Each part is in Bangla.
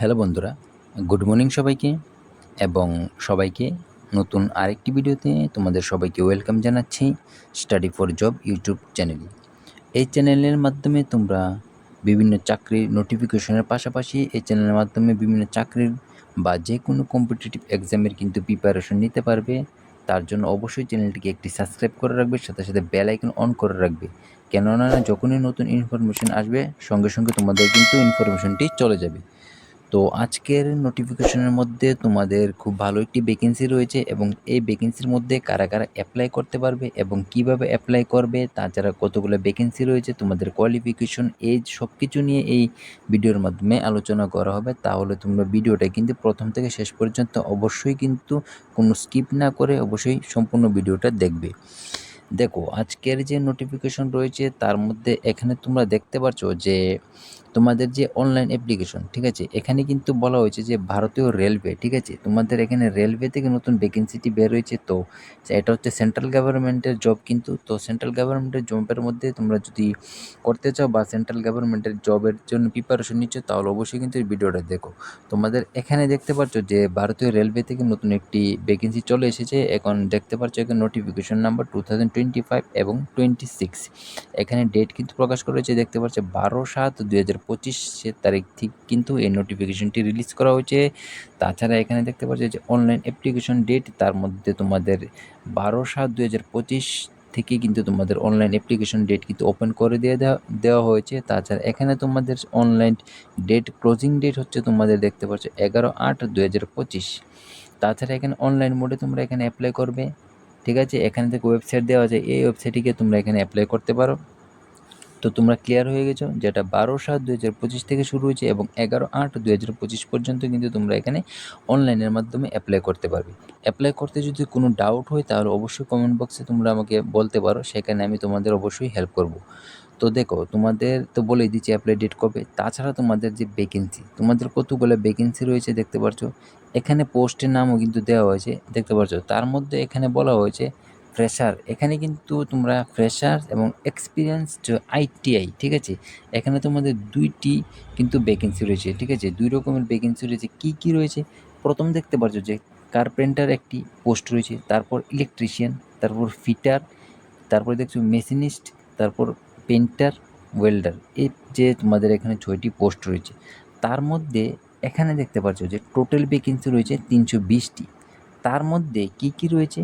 হ্যালো বন্ধুরা, গুড মর্নিং সবাইকে এবং সবাইকে নতুন আরেকটি ভিডিওতে তোমাদের সবাইকে ওয়েলকাম জানাচ্ছি স্টাডি ফর জব ইউটিউব চ্যানেলে। এই চ্যানেলের মাধ্যমে তোমরা বিভিন্ন চাকরির নোটিফিকেশনের পাশাপাশি এই চ্যানেলের মাধ্যমে বিভিন্ন চাকরির বা যে কোনো কম্পিটিটিভ এক্সামের কিন্তু প্রিপারেশন নিতে পারবে। তার জন্য অবশ্যই চ্যানেলটিকে একটি সাবস্ক্রাইব করে রাখবে, সাথে সাথে বেল আইকন অন করে রাখবে। কেননা, যখনই নতুন ইনফরমেশন আসবে, সঙ্গে সঙ্গে তোমাদের কিন্তু ইনফরমেশনটি চলে যাবে। তো আজকের নোটিফিকেশনের মধ্যে তোমাদের খুব ভালো একটি ভ্যাকেন্সি রয়েছে এবং এই ভ্যাকেন্সির মধ্যে কারা কারা অ্যাপ্লাই করতে পারবে এবং কীভাবে অ্যাপ্লাই করবে, তাছাড়া কতগুলো ভ্যাকেন্সি রয়েছে, তোমাদের কোয়ালিফিকেশন এজ সব কিছু নিয়ে এই ভিডিওর মাধ্যমে আলোচনা করা হবে। তাহলে তোমরা ভিডিওটা কিন্তু প্রথম থেকে শেষ পর্যন্ত অবশ্যই কিন্তু কোনো স্কিপ না করে অবশ্যই সম্পূর্ণ ভিডিওটা দেখবে। দেখো, আজকের যে নোটিফিকেশন রয়েছে তার মধ্যে এখানে তোমরা দেখতে পাচ্ছ যে তোমাদের যে অনলাইন অ্যাপ্লিকেশন ঠিক আছে? এখানে কিন্তু বলা হয়েছে যে ভারতীয় রেলওয়ে ঠিক আছে? তোমাদের এখানে রেলওয়ে থেকে নতুন ভ্যাকেন্সিটি বের হয়েছে। তো এটা হচ্ছে সেন্ট্রাল গভর্নমেন্টের জব কিন্তু। তো সেন্ট্রাল গভর্নমেন্টের জবের মধ্যে তোমরা যদি করতে চাও বা সেন্ট্রাল গভর্নমেন্টের জবের জন্য প্রিপারেশন নিচ্ছ, তাহলে অবশ্যই কিন্তু ভিডিওটা দেখো। তোমাদের এখানে দেখতে পাচ্ছ যে ভারতীয় রেলওয়ে থেকে নতুন একটি ভ্যাকেন্সি চলে এসেছে। এখন দেখতে পাচ্ছ এখানে notification number two thousand twenty five এবং টোয়েন্টি সিক্স এখানে ডেট কিন্তু প্রকাশ করেছে, দেখতে পাচ্ছ বারো সাত দুই হাজার তারিখ ঠিক কিন্তু এই নোটিফিকেশনটি রিলিজ করা হয়েছে। তাছাড়া এখানে দেখতে পাচ্ছ যে অনলাইন অ্যাপ্লিকেশন ডেট তার মধ্যে তোমাদের বারো সাত দুই হাজার পঁচিশ থেকে কিন্তু তোমাদের অনলাইন অ্যাপ্লিকেশন ডেট কিন্তু ওপেন করে দিয়ে দেওয়া দেওয়া হয়েছে। তাছাড়া এখানে তোমাদের অনলাইন ডেট ক্লোজিং ডেট হচ্ছে তোমাদের দেখতে পাচ্ছ এগারো আট দু হাজার পঁচিশ। তাছাড়া এখানে অনলাইন মোডে তোমরা এখানে অ্যাপ্লাই করবে। ঠিক আছে? এখানে থেকে ওয়েবসাইট দেওয়া আছে। এই ওয়েবসাইটটিকে তোমরা এখানে অ্যাপ্লাই করতে পারো। তো তোমরা ক্লিয়ার হয়ে গেছো যেটা বারো সাত দু হাজার পঁচিশ থেকে শুরু হয়েছে এবং এগারো আট দু হাজার পঁচিশ পর্যন্ত কিন্তু তোমরা এখানে অনলাইনের মাধ্যমে অ্যাপ্লাই করতে পারবে। অ্যাপ্লাই করতে যদি কোনো ডাউট হয় তাহলে অবশ্যই কমেন্ট বক্সে তোমরা আমাকে বলতে পারো। সেখানে আমি তোমাদের অবশ্যই হেল্প করব। তো দেখো, তোমাদের তো বলেই দিচ্ছি অ্যাপ্লাই ডেট কবে। তাছাড়া তোমাদের যে ভ্যাকেন্সি তোমাদের কতগুলো ভ্যাকেন্সি রয়েছে দেখতে পাচ্ছ এখানে পোস্টের নামও কিন্তু দেওয়া হয়েছে, দেখতে পাচ্ছ তার মধ্যে এখানে বলা হয়েছে ফ্রেশার এখানে কিন্তু তোমরা ফ্রেশার এবং এক্সপিরিয়েন্স আইটিআই ঠিক আছে? এখানে তোমাদের দুইটি কিন্তু ভ্যাকেন্সি রয়েছে, ঠিক আছে? দুই রকমের ভ্যাকেন্সি রয়েছে, কী কী রয়েছে? প্রথম দেখতে পাচ্ছ যে কার্পেন্টার একটি পোস্ট রয়েছে, তারপর ইলেকট্রিশিয়ান তারপর ফিটার তারপর দেখছ মেশিনিস্ট তারপর পেন্টার ওয়েল্ডার এই যে তোমাদের এখানে ছয়টি পোস্ট রয়েছে, তার মধ্যে এখানে দেখতে পাচ্ছ যে টোটাল ভ্যাকেন্সি রয়েছে তিনশো বিশটি। তার মধ্যে কী কী রয়েছে?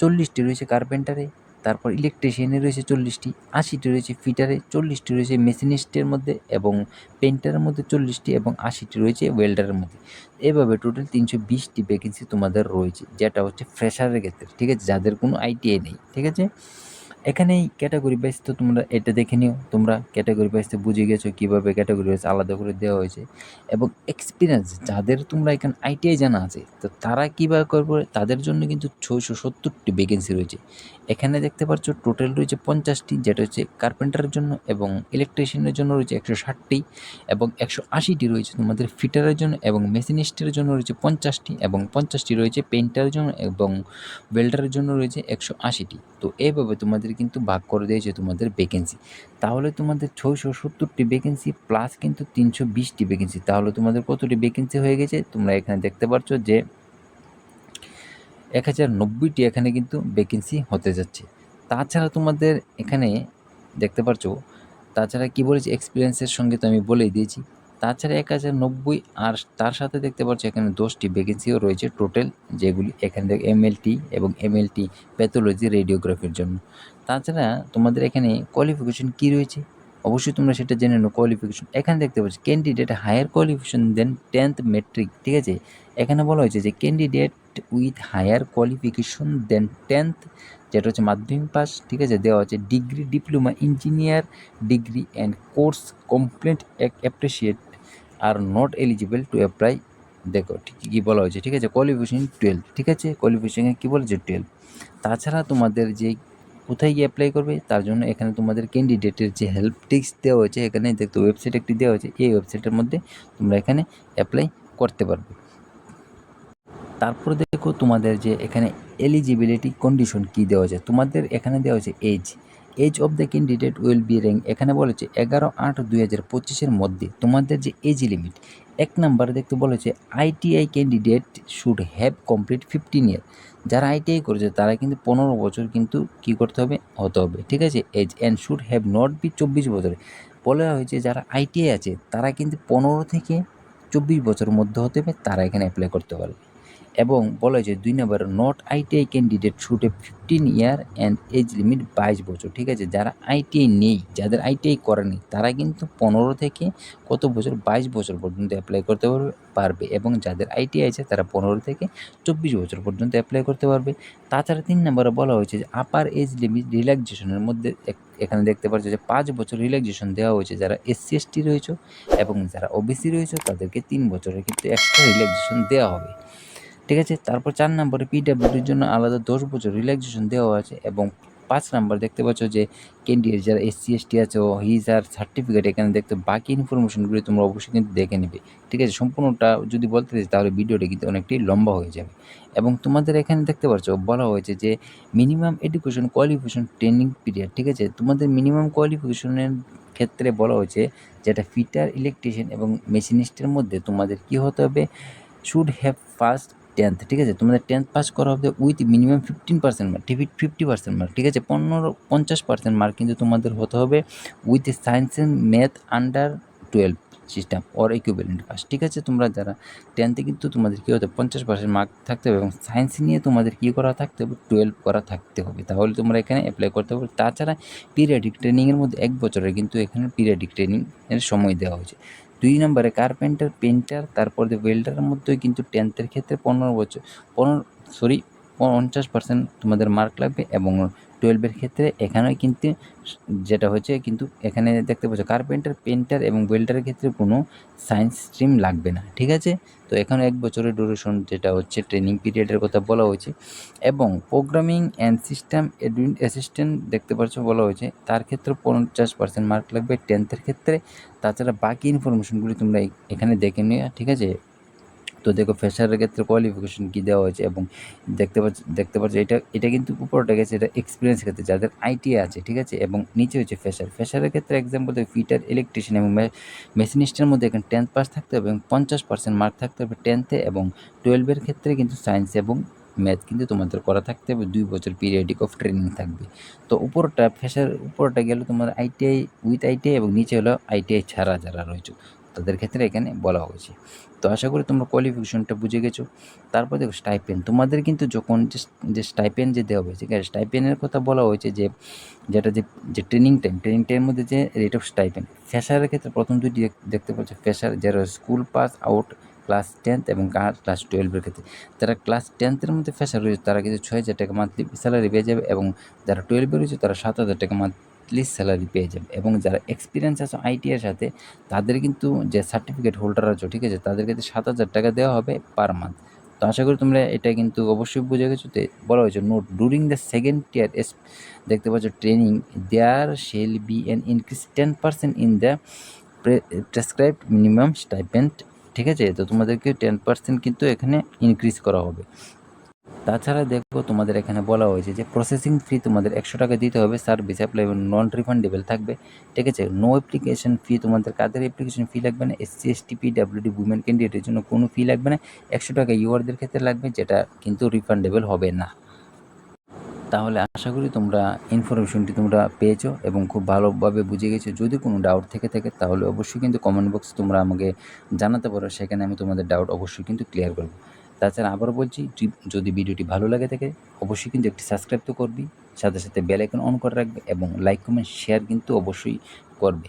চল্লিশটি রয়েছে কার্পেন্টারে, তারপর ইলেকট্রিশিয়ানে রয়েছে চল্লিশটি, আশিটি রয়েছে ফিটারে চল্লিশটি রয়েছে মেশিনিস্টের মধ্যে এবং পেন্টারের মধ্যে চল্লিশটি এবং আশিটি রয়েছে ওয়েল্ডারের মধ্যে। এভাবে টোটাল তিনশো বিশটি ভ্যাকেন্সি তোমাদের রয়েছে, যেটা হচ্ছে ফ্রেশারের ক্ষেত্রে, ঠিক আছে? যাদের কোনো আইটিআই নেই, ঠিক আছে? এখানেই ক্যাটাগরি ওয়াইজ তো তোমরা এটা দেখে নিও। তোমরা ক্যাটাগরি ওয়াইজ বুঝে গেছো কীভাবে ক্যাটাগরি ওয়াইজ আলাদা করে দেওয়া হয়েছে। এবং এক্সপিরিয়েন্স যাদের তোমরা এখানে আইটিআই জানা আছে, তো তারা কীভাবে করবে, তাদের জন্য কিন্তু ছয়শো সত্তরটি ভ্যাকেন্সি রয়েছে। এখানে দেখতে পাচ্ছ টোটাল রয়েছে পঞ্চাশটি, যেটা হচ্ছে কার্পেন্টারের জন্য এবং ইলেকট্রিশিয়ানের জন্য রয়েছে একশো ষাটটি এবং একশো আশিটি রয়েছে তোমাদের ফিটারের জন্য এবং মেশিনিস্টের জন্য রয়েছে পঞ্চাশটি এবং পঞ্চাশটি রয়েছে পেন্টারের জন্য এবং ওয়েল্ডারের জন্য রয়েছে একশো আশিটি। তো এইভাবে তোমাদের কিন্তু ভাগ করে দিয়েছে তোমাদের ভ্যাকেন্সি তাহলে তোমাদের ছয়শো সত্তরটি ভ্যাকেন্সি প্লাস কিন্তু তিনশো বিশটি ভ্যাকেন্সি তাহলে তোমাদের কতটি ভ্যাকেন্সি হয়ে গেছে? তোমরা এখানে দেখতে পাচ্ছ যে এক হাজার নব্বইটি এখানে কিন্তু ভ্যাকেন্সি হতে যাচ্ছে। তাছাড়া তোমাদের এখানে দেখতে পাচ্ছ তাছাড়া কী বলেছি? এক্সপিরিয়েন্সের সঙ্গে তো আমি বলেই দিয়েছি। তাছাড়া এক হাজার নব্বই আর তার সাথে দেখতে পাচ্ছ এখানে দশটি ভ্যাকেন্সিও রয়েছে টোটাল যেগুলি এখান থেকে এমএলটি এবং এমএলটি প্যাথোলজি রেডিওগ্রাফির জন্য। তাছাড়া তোমাদের এখানে কোয়ালিফিকেশন কী রয়েছে? অবশ্যই তোমরা সেটা জেনে নাও কোয়ালিফিকেশন এখানে দেখতে পাচ্ছ candidate higher qualification than tenth matric ঠিক আছে? এখানে বলা হয়েছে যে candidate with higher qualification than tenth যেটা হচ্ছে মাধ্যমিক পাস, ঠিক আছে? দেওয়া হচ্ছে degree diploma engineer degree and course complete appreciate are not eligible to apply দেখো ঠিক কী বলা হয়েছে, ঠিক আছে? কোয়ালিফিকেশন টুয়েলভ ঠিক আছে? কোয়ালিফিকেশনে কী বলেছে? টুয়েলভ তাছাড়া তোমাদের যে কোথায় গিয়ে অ্যাপ্লাই করবে, তার জন্য এখানে তোমাদের ক্যান্ডিডেটের যে হেল্প টিক্স দেওয়া হয়েছে, এখানে দেখতে ওয়েবসাইট একটি দেওয়া হয়েছে, এই ওয়েবসাইটের মধ্যে তোমরা এখানে অ্যাপ্লাই করতে পারবে। তারপরে দেখো তোমাদের যে এখানে এলিজিবিলিটি কন্ডিশন কী দেওয়া আছে তোমাদের এখানে দেওয়া হয়েছে age age of the candidate will be rank এখানে বলেছে এগারো আট দুই হাজার পঁচিশের মধ্যে তোমাদের যে এজ লিমিট এক নাম্বারে দেখতে বলেছে ITI candidate should have complete fifteen year যারা আইটিআই করেছে তারা কিন্তু পনেরো বছর কিন্তু কী করতে হবে? হতে হবে। ঠিক আছে? Age and should have not be চব্বিশ বছরে। বলা হয়েছে যারা আইটিআই আছে তারা কিন্তু পনেরো থেকে চব্বিশ বছরের মধ্যে হতে হবে, তারা এখানে অ্যাপ্লাই করতে পারবে। এবং বলা হয়েছে দুই নম্বর not ITI candidate should a fifteen year and age limit বাইশ বছর। ঠিক আছে, যারা আইটিআই নেই, যাদের আইটিআই করেনি তারা কিন্তু পনেরো থেকে কত বছর? বাইশ বছর পর্যন্ত অ্যাপ্লাই করতে পারবে এবং যাদের আইটিআই আছে, তারা পনেরো থেকে চব্বিশ বছর পর্যন্ত অ্যাপ্লাই করতে পারবে। তাছাড়া তিন নম্বরে বলা হয়েছে যে আপার এজ লিমিট রিল্যাক্সেশনের মধ্যে এখানে দেখতে পাচ্ছি যে পাঁচ বছর রিল্যাক্সেশন দেওয়া হয়েছে। যারা এসসি এসটি রয়েছে এবং যারা ওবিসি রয়েছে, তাদেরকে তিন বছরের কিন্তু এক্সট্রা রিল্যাক্সেশন দেওয়া হবে। ঠিক আছে? তারপর চার নম্বরে পিডাব্লিউডির জন্য আলাদা দশ বছর রিল্যাক্সেশন দেওয়া আছে এবং পাঁচ নাম্বার দেখতে পাচ্ছ যে ক্যান্ডিডেট যারা এসসি এসটি আছে, ও হিজ আর সার্টিফিকেট এখানে দেখতে বাকি ইনফরমেশনগুলি তোমরা অবশ্যই কিন্তু দেখে নেবে। ঠিক আছে? সম্পূর্ণটা যদি বলতে চাই তাহলে ভিডিওটা কিন্তু অনেকটাই লম্বা হয়ে যাবে। এবং তোমাদের এখানে দেখতে পাচ্ছ, বলা হয়েছে যে minimum education qualification training period ঠিক আছে? তোমাদের মিনিমাম কোয়ালিফিকেশনের ক্ষেত্রে বলা হয়েছে যেটা ফিটার ইলেকট্রিশিয়ান এবং মেশিনিস্টের মধ্যে তোমাদের কি হতে হবে? শুড হ্যাভ ফার্স্ট টেন্থ ঠিক আছে? তোমাদের টেন্থ পাস করা হবে with minimum fifteen percent mark fifty percent mark ঠিক আছে? পনেরো, পঞ্চাশ পার্সেন্ট মার্ক কিন্তু তোমাদের হতে হবে with science and math under twelve system or equivalent pass ঠিক আছে? তোমরা যারা টেন্থে কিন্তু তোমাদের কী হতে পঞ্চাশ পার্সেন্ট মার্ক থাকতে হবে এবং সায়েন্স নিয়ে তোমাদের কী করা থাকতে হবে? টুয়েলভ করা থাকতে হবে। তাহলে তোমরা এখানে অ্যাপ্লাই করতে হবে তাছাড়া পিরিয়ডিক ট্রেনিংয়ের মধ্যে এক বছরের কিন্তু এখানে পিরিয়ডিক ট্রেনিংয়ের সময় দেওয়া হয়েছে। দুই নম্বরে কার্পেন্টার পেন্টার তারপর দিয়ে ওয়েল্ডারের মধ্যে কিন্তু টেন্থের ক্ষেত্রে পনেরো বছর, পনেরো সরি পঞ্চাশ পার্সেন্ট তোমাদের মার্ক লাগবে এবং টুয়েলভের ক্ষেত্রে এখানেও কিন্তু যেটা হচ্ছে কিন্তু এখানে দেখতে পাচ্ছ কার্পেন্টার পেন্টার এবং ওয়েল্ডারের ক্ষেত্রে কোনো সায়েন্স স্ট্রিম লাগবে না, ঠিক আছে? তো এখানে এক বছরের ডিউরেশন যেটা হচ্ছে ট্রেনিং পিরিয়ডের কথা বলা হয়েছে এবং প্রোগ্রামিং অ্যান্ড সিস্টেম অ্যাসিস্ট্যান্ট দেখতে পাচ্ছ বলা হয়েছে, তার ক্ষেত্রে পঞ্চাশ পার্সেন্ট মার্ক লাগবে টেন্থের ক্ষেত্রে। তাছাড়া বাকি ইনফরমেশনগুলি তোমরা এখানে দেখে নিও, ঠিক আছে? তো দেখো ফ্রেশারের ক্ষেত্রে কোয়ালিফিকেশন কী দেওয়া হয়েছে এবং দেখতে পাচ্ছ দেখতে পাচ্ছ এটা এটা কিন্তু উপরটা গেছে, এটা এক্সপিরিয়েন্স ক্ষেত্রে, যাদের আইটি আছে, ঠিক আছে? এবং নিচে হচ্ছে ফ্রেশার ফ্রেশারের ক্ষেত্রে এক্সাম্পল দেখো ফিটার ইলেকট্রিশিয়ান এবং মেশিনিস্টের মধ্যে এখানে টেন্থ পাস থাকতে হবে এবং পঞ্চাশ পার্সেন্ট মার্ক থাকতে হবে টেন্থে এবং টুয়েলভের ক্ষেত্রে কিন্তু সায়েন্স এবং ম্যাথ কিন্তু তোমাদের করা থাকতে হবে, দুই বছর পিরিয়ডিক অফ ট্রেনিং থাকবে। তো উপরটা ফ্রেশার উপরটা গেলে তোমার আইটিআই উইথ আইটিআই এবং নিচে হলো আইটিআই ছাড়া যারা রয়েছে, তাদের ক্ষেত্রে এখানে বলা হয়েছে। তো আশা করি তোমরা কোয়ালিফিকেশনটা বুঝে গেছো। তারপর দেখো স্টাইপেন তোমাদের কিন্তু যখন যে স্টাইপেন যে দেওয়া হয়েছে স্টাইপেনের কথা বলা হয়েছে যে, যেটা যে যে ট্রেনিং টাইম ট্রেনিং টাইমের মধ্যে যে রেট অফ স্টাইপেন ফ্যাশারের ক্ষেত্রে প্রথম দুটি দেখতে পাচ্ছ ফ্যাশার যারা school pass out class tenth এবং ক্লাস টুয়েলভের ক্ষেত্রে, যারা ক্লাস টেন্থের মধ্যে ফ্যাশার রয়েছে, তারা কিন্তু ছয় হাজার টাকা মান্থলি স্যালারি পেয়ে যাবে এবং যারা টুয়েলভে রয়েছে, তারা সাত হাজার টাকা মান্থলি স্যালারি পেয়ে যাবে। এবং যারা এক্সপিরিয়েন্স আছে আইটি এর সাথে, তাদের কিন্তু যে সার্টিফিকেট হোল্ডার আছে, ঠিক আছে তাদের ক্ষেত্রে সাত হাজার টাকা দেওয়া হবে পার মান্থ তো আশা করি তোমরা এটা কিন্তু অবশ্যই বুঝে গেছো। তো বলা হয়েছে note during the second year as দেখতে পাচ্ছ training there shall be an increase ten percent in the prescribed minimum stipend ঠিক আছে? তো তোমাদেরকে টেন পার্সেন্ট কিন্তু এখানে ইনক্রিজ করা হবে। তাছাড়া দেখো তোমাদের এখানে বলা হয়েছে যে প্রসেসিং ফি তোমাদের একশো টাকা দিতে হবে সার্ভিস অ্যাপ্লাই নন রিফান্ডেবল থাকবে। ঠিক আছে? নো অ্যাপ্লিকেশন ফি তোমাদের কাদের অ্যাপ্লিকেশন ফি লাগবে না? SC ST P WD women ক্যান্ডিডেটের জন্য কোনো ফি লাগবে না। একশো টাকা ইউআরদের ক্ষেত্রে লাগবে, যেটা কিন্তু রিফান্ডেবল হবে না। তাহলে আশা করি তোমরা ইনফরমেশনটি তোমরা পেয়েছ এবং খুব ভালোভাবে বুঝে গেছো। যদি কোনো ডাউট থেকে থাকে, তাহলে অবশ্যই কিন্তু কমেন্ট বক্সে তোমরা আমাকে জানাতে পারো। সেখানে আমি তোমাদের ডাউট অবশ্যই কিন্তু ক্লিয়ার করব। তাছাড়া আবারও বলছি, যদি ভিডিওটি ভালো লাগে থাকে, অবশ্যই কিন্তু একটি সাবস্ক্রাইব তো করবি, সাথে সাথে বেল আইকন অন করে রাখবে এবং লাইক কমেন্ট শেয়ার কিন্তু অবশ্যই করবে।